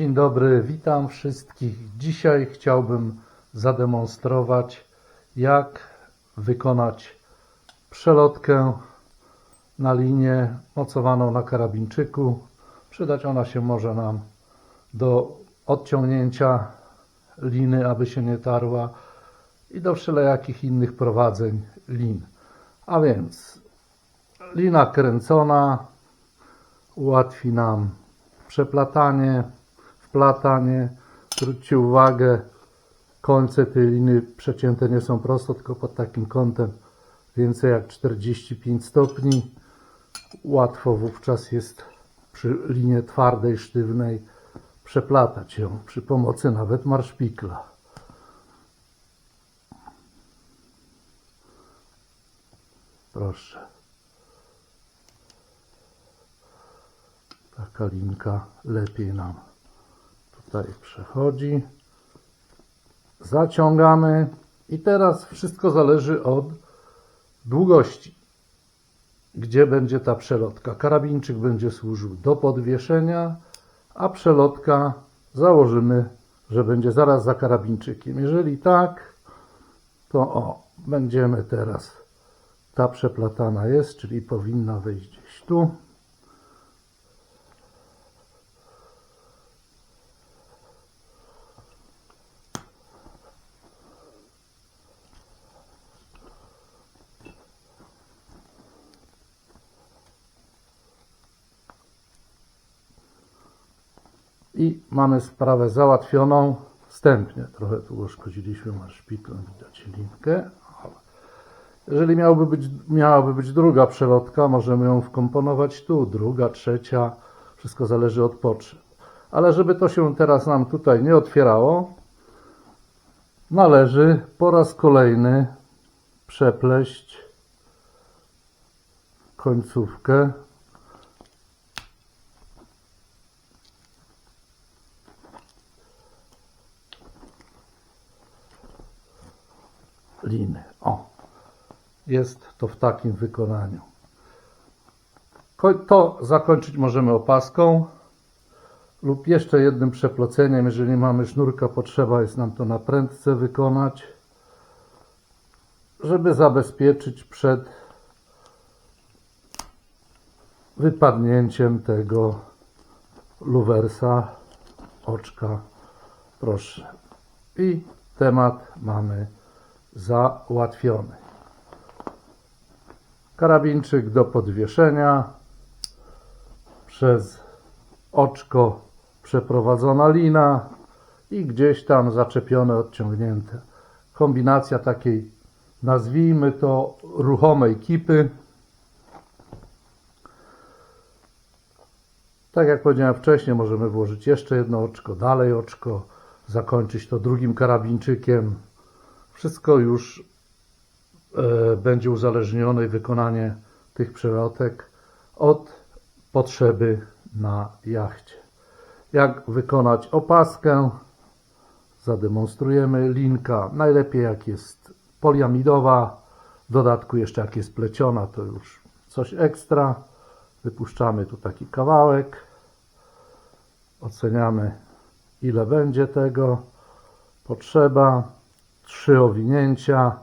Dzień dobry, witam wszystkich. Dzisiaj chciałbym zademonstrować, jak wykonać przelotkę na linię mocowaną na karabinczyku. Przydać ona się może nam do odciągnięcia liny, aby się nie tarła i do wszelajakich innych prowadzeń lin. A więc lina kręcona ułatwi nam przeplatanie, wplatanie. Zwróćcie uwagę, końce tej liny przecięte nie są prosto, tylko pod takim kątem więcej jak 45 stopni. Łatwo wówczas jest przy linie twardej, sztywnej przeplatać ją przy pomocy nawet marszpikla. Proszę. Taka linka lepiej nam tutaj przechodzi. Zaciągamy i teraz wszystko zależy od długości. Gdzie będzie ta przelotka? Karabinczyk będzie służył do podwieszenia, a przelotka założymy, że będzie zaraz za karabinczykiem. Jeżeli tak, to o, będziemy teraz, ta przeplatana jest, czyli powinna wejść gdzieś tu. I mamy sprawę załatwioną wstępnie. Trochę tu uszkodziliśmy maszpiklem, widać linkę. Jeżeli być, miałaby być druga przelotka, możemy ją wkomponować tu, druga, trzecia, wszystko zależy od potrzeb. Ale żeby to się teraz nam tutaj nie otwierało, należy po raz kolejny przepleść końcówkę liny. O, jest to w takim wykonaniu. Ko- To zakończyć możemy opaską lub jeszcze jednym przeploceniem. Jeżeli mamy sznurka, potrzeba jest nam to na prędce wykonać, żeby zabezpieczyć przed wypadnięciem tego luwersa, oczka. Proszę. I temat mamy załatwiony. Karabinczyk do podwieszenia. Przez oczko przeprowadzona lina i gdzieś tam zaczepione, odciągnięte. Kombinacja takiej, nazwijmy to, ruchomej kipy. Tak jak powiedziałem wcześniej, możemy włożyć jeszcze jedno oczko, dalej oczko, zakończyć to drugim karabinczykiem. Wszystko już e, będzie uzależnione wykonanie tych przelotek od potrzeby na jachcie. Jak wykonać opaskę? Zademonstrujemy. Linka najlepiej jak jest poliamidowa, w dodatku jeszcze jak jest pleciona, to już coś ekstra. Wypuszczamy tu taki kawałek. Oceniamy ile będzie tego. Potrzeba trzy owinięcia.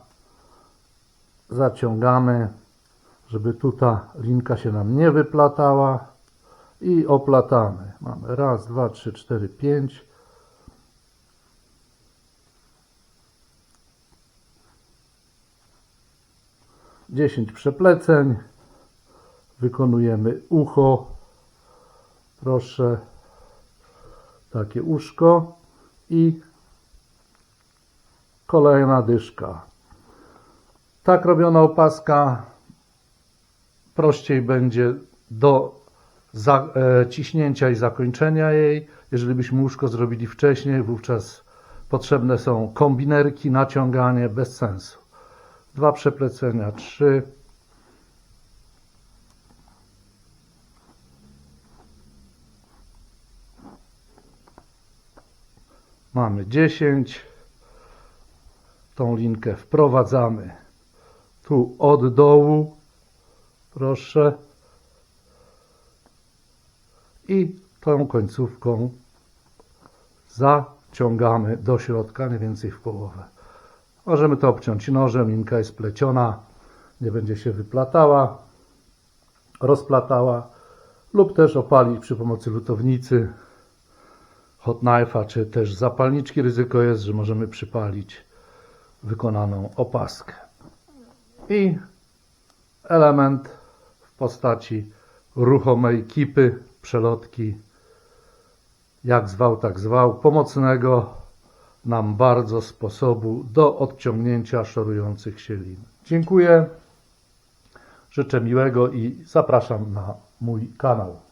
Zaciągamy, żeby tu ta linka się nam nie wyplatała i oplatamy. Mamy raz, dwa, trzy, cztery, pięć. Dziesięć przepleceń. Wykonujemy ucho. Proszę. Takie uszko i kolejna dyszka. Tak robiona opaska prościej będzie do za, e, ciśnięcia i zakończenia jej. Jeżeli byśmy łóżko zrobili wcześniej, wówczas potrzebne są kombinerki, naciąganie, bez sensu. Dwa przeplecenia, trzy. Mamy 10. Tą linkę wprowadzamy tu od dołu. Proszę. I tą końcówką zaciągamy do środka, mniej więcej w połowę. Możemy to obciąć nożem, linka jest pleciona, nie będzie się wyplatała, rozplatała lub też opalić przy pomocy lutownicy, hot knife'a, czy też zapalniczki. Ryzyko jest, że możemy przypalić wykonaną opaskę. I element w postaci ruchomej kipy, przelotki, jak zwał, tak zwał, pomocnego nam bardzo sposobu do odciągnięcia szorujących się lin. Dziękuję, życzę miłego i zapraszam na mój kanał.